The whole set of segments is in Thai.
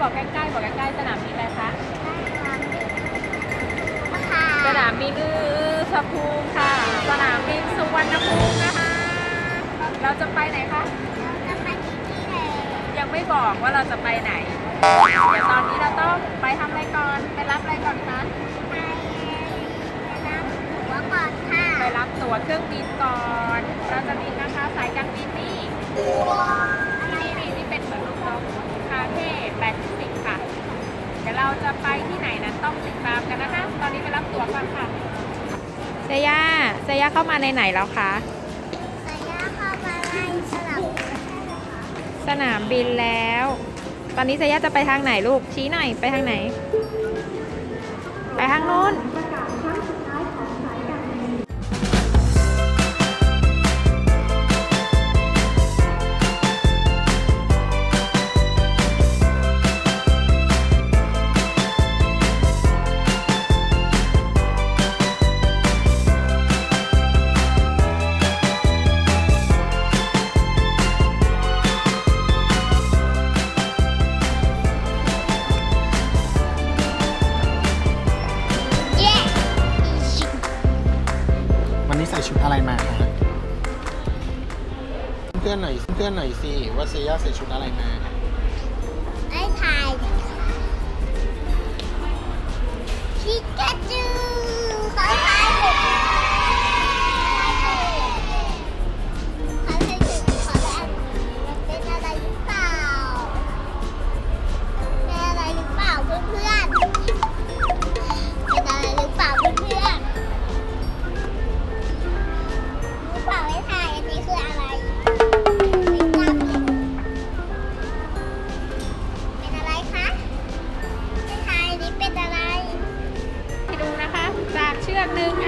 บอกใกล้ๆบอกใกล้ๆสนามบินอะไรคะค่ะสนามบินอือสภูมิค่ะ สนามบินสุวรรณภูมินะคะ เราจะไปไหนคะจะไปที่นี่เลยยังไม่บอกว่าเราจะไปไหนเดี๋ยวตอนนี้เราต้องไปทำอะไรก่อนไปรับอะไรก่อนคะไปรับหัวก่อนค่ะไปรับตั๋วเครื่องบินก่อน เราจะบินนะคะสายการบินนี่นี่นี่ เราจะไปที่ไหนนั้นต้องติดตามกันนะคะ ตอนนี้ไปรับตั๋วก่อนค่ะ เซย่า เซย่าเข้ามาในไหนแล้วคะสายาเข้ามาไล่สลับสนามบินแล้ว ตอนนี้เซย่าจะไปทางไหนลูก ชี้หน่อย ไปทางไหน ไปทางนู้น พื่อนหน่อยเพื่อนหน่อยสิว่าเซย่าใส่ชุดอะไรมา จากเชือกหนึ่ง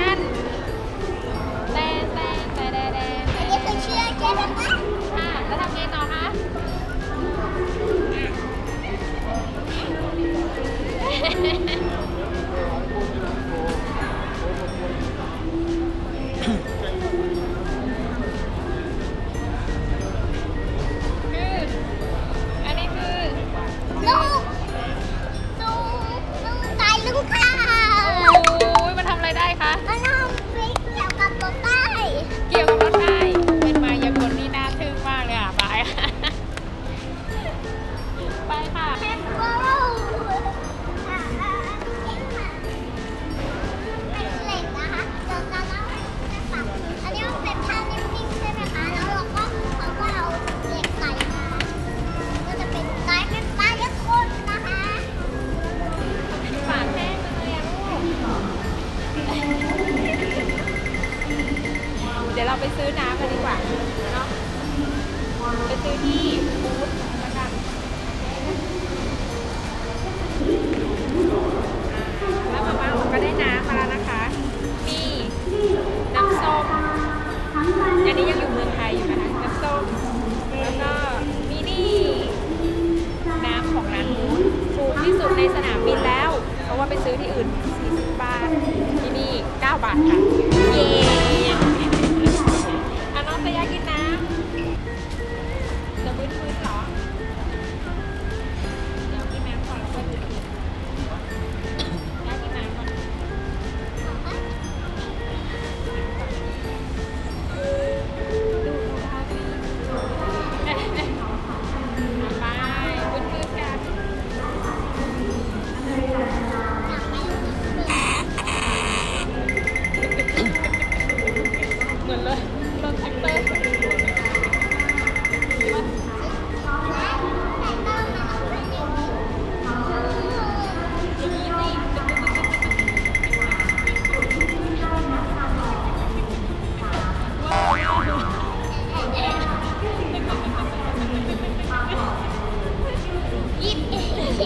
บาทค่ะ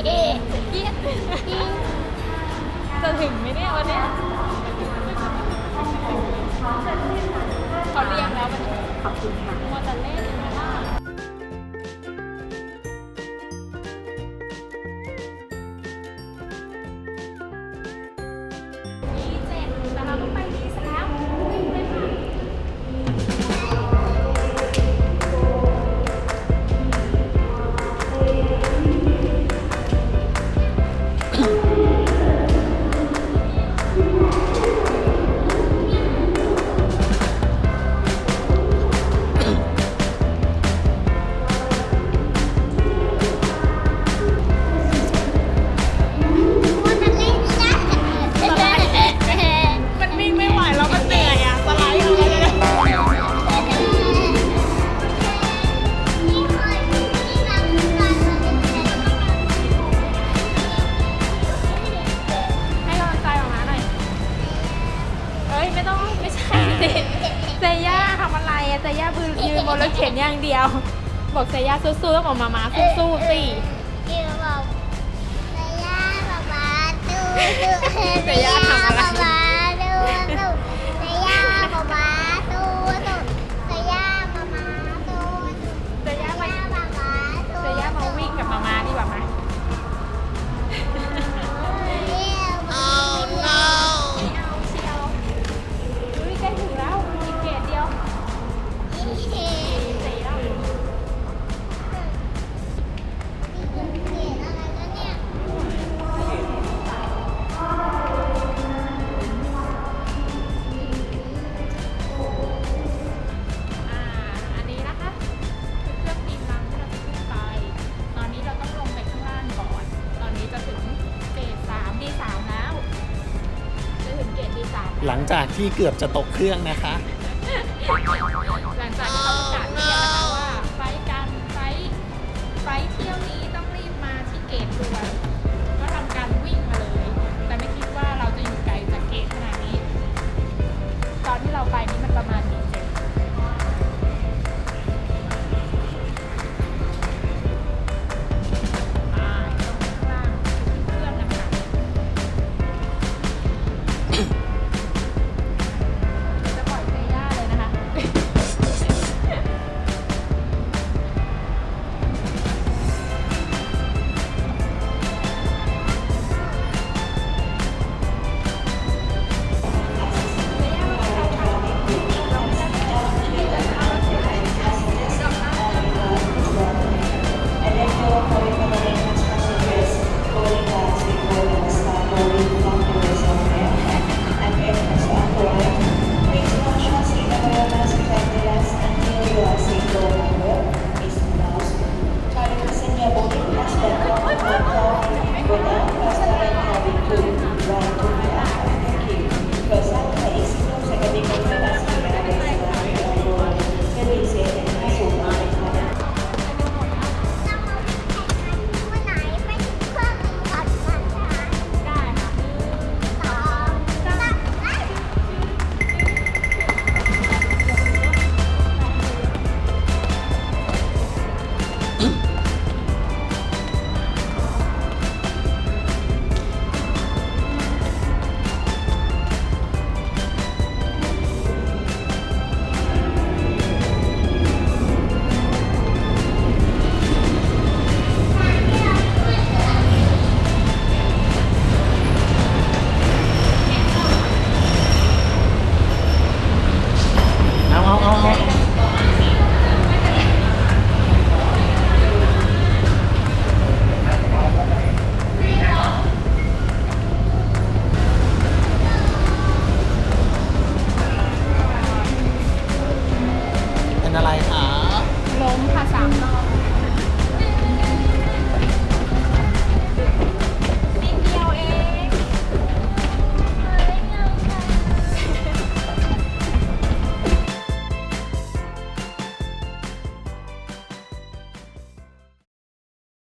เอ๊ะเยียจะถึงไหมเนี่ยวันเนี้ยเขาเรียงแล้วมันขอบคุณค่ะมัวแต่เล่นอยู่นะนี่เจ็ดแต่เราต้องไปดี คือยืนบนรถเข็นอย่างเดียว บอกเซยาสู้ๆต้องบอกมามาสู้ๆสิกิวบอกเซยามามาดูดูเยาทำอะไราป๊าดู หลังจากที่เกือบจะตกเครื่องนะคะ หลังจากที่เขาประกาศเรียกนะว่าไฟการไฟไฟเที่ยวนี้ต้องรีบมาที่เกตด่วน Oh,